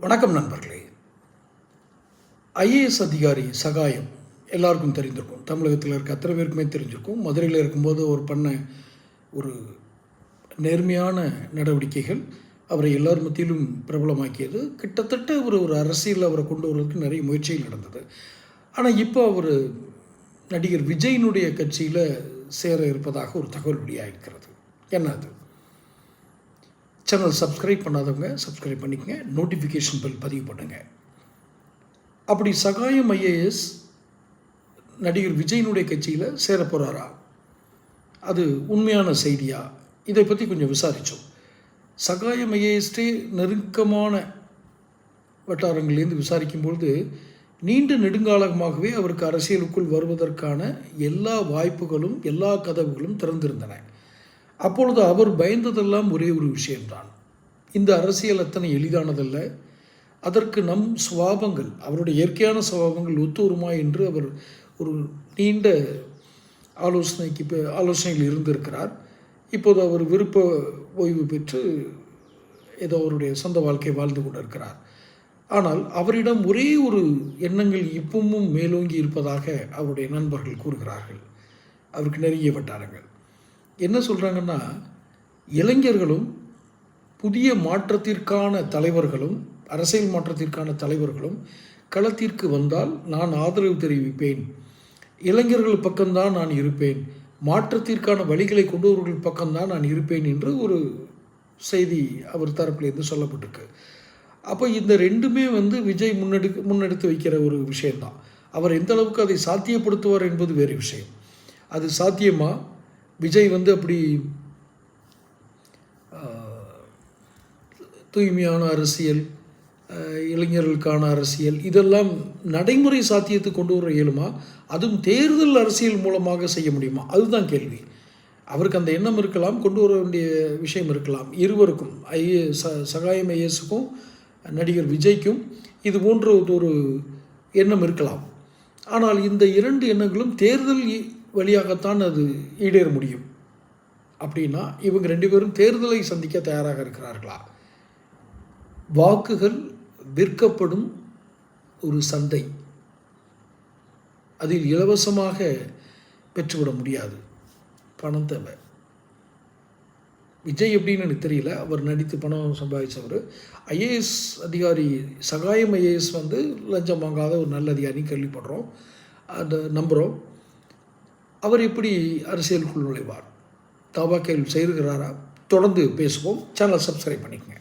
வணக்கம் நண்பர்களே. ஐஏஎஸ் அதிகாரி சகாயம் எல்லாருக்கும் தெரிஞ்சிருக்கும் தமிழகத்தில் இருக்க அத்தனை பேருக்குமே தெரிஞ்சிருக்கும். மதுரையில் இருக்கும்போது அவர் பண்ண ஒரு நேர்மையான நடவடிக்கைகள் அவரை எல்லார் மத்தியிலும் பிரபலமாக்கியது. கிட்டத்தட்ட ஒரு ஒரு அரசியல் அவரை கொண்டு வருவதற்கு நிறைய முயற்சிகள் நடந்தது. ஆனால் இப்போ அவர் நடிகர் விஜயினுடைய கட்சியில் சேர இருப்பதாக ஒரு தகவல் வெளியாகிருக்கிறது என்ன அது? சேனல் சப்ஸ்கிரைப் பண்ணாதவங்க சப்ஸ்கிரைப் பண்ணிக்கங்க. நோட்டிஃபிகேஷன் பில் பதிவு பண்ணுங்கள் அப்படி சகாயம் ஐஏஎஸ் நடிகர் விஜயனுடைய கட்சியில் சேர போகிறாரா அது உண்மையான செய்தியா? இதை பற்றி கொஞ்சம் விசாரித்தோம் சகாயம் ஐஏஎஸ்டே நெருக்கமான வட்டாரங்கள்லேருந்து விசாரிக்கும் பொழுது நீண்ட நெடுங்காலமாகவே அவருக்கு அரசியலுக்குள் வருவதற்கான எல்லா வாய்ப்புகளும் எல்லா கதவுகளும் திறந்திருந்தன. அப்பொழுது அவர் பயந்ததெல்லாம் ஒரே ஒரு விஷயம்தான். இந்த அரசியல் அத்தனை எளிதானதல்ல. அதற்கு நம் சுவாபங்கள் அவருடைய இயற்கையான சுவாபங்கள் ஒத்து வருமா என்று அவர் ஒரு நீண்ட ஆலோசனைக்கு இப்போ ஆலோசனையில் இருந்திருக்கிறார். இப்போது அவர் விருப்ப ஓய்வு பெற்று ஏதோ அவருடைய சொந்த வாழ்க்கை வாழ்ந்து கொண்டிருக்கிறார். ஆனால் அவரிடம் ஒரே ஒரு எண்ணங்கள் இப்பவும் மேலோங்கி இருப்பதாக அவருடைய நண்பர்கள் கூறுகிறார்கள். அவருக்கு நெருங்கிய வட்டாரங்கள். என்ன சொல்கிறாங்கன்னா இளைஞர்களும் புதிய மாற்றத்திற்கான தலைவர்களும் அரசியல் மாற்றத்திற்கான தலைவர்களும் களத்திற்கு வந்தால் நான் ஆதரவு தெரிவிப்பேன். இளைஞர்கள் பக்கம்தான் நான் இருப்பேன். மாற்றத்திற்கான வழிகளை கொண்டவர்கள் பக்கம்தான் நான் இருப்பேன் என்று ஒரு செய்தி அவர் தரப்பிலிருந்து சொல்லப்பட்டிருக்கு. அப்போ இந்த ரெண்டுமே வந்து விஜய் முன்னெடு முன்னெடுத்து வைக்கிற ஒரு விஷயந்தான் அவர் எந்த அளவுக்கு அதை சாத்தியப்படுத்துவார் என்பது வேறு விஷயம். அது சாத்தியமாக விஜய் வந்து அப்படி தூய்மையான அரசியல் இளைஞர்களுக்கான அரசியல் இதெல்லாம் நடைமுறை சாத்தியத்தை கொண்டு வர இயலுமா? அதுவும் தேர்தல் அரசியல் மூலமாக செய்ய முடியுமா? அதுதான் கேள்வி. அவருக்கு அந்த எண்ணம் இருக்கலாம் கொண்டு வர வேண்டிய விஷயம் இருக்கலாம். இருவருக்கும் ஐஏ ச சகாயம் ஐஎஸுக்கும் நடிகர் விஜய்க்கும் இது போன்ற ஒரு எண்ணம் இருக்கலாம். ஆனால் இந்த இரண்டு எண்ணங்களும் தேர்தல் வழியாகத்தான் அது ஈடேற முடியும். அப்படின்னா இவங்க ரெண்டு பேரும் தேர்தலை சந்திக்க தயாராக இருக்கிறார்களா? வாக்குகள் விற்கப்படும் ஒரு சந்தை. அதில் இலவசமாக பெற்றுவிட முடியாது. பணம் தேவை. விஜய் எப்படின்னு எனக்கு தெரியல. அவர் நடித்து பணம் சம்பாதிச்சவர். ஐஏஎஸ் அதிகாரி சகாயம் ஐஏஎஸ் வந்து லஞ்சம் வாங்காத ஒரு நல்ல அதிகாரி கேள்விப்படுறோம். அந்த நம்புகிறோம் அவர் எப்படி அரசியலுக்குள் நுழைவார்? தாவா செய்கிறாரா தொடர்ந்து பேசுவோம். சேனல் சப்ஸ்கிரைப் பண்ணிக்கங்க.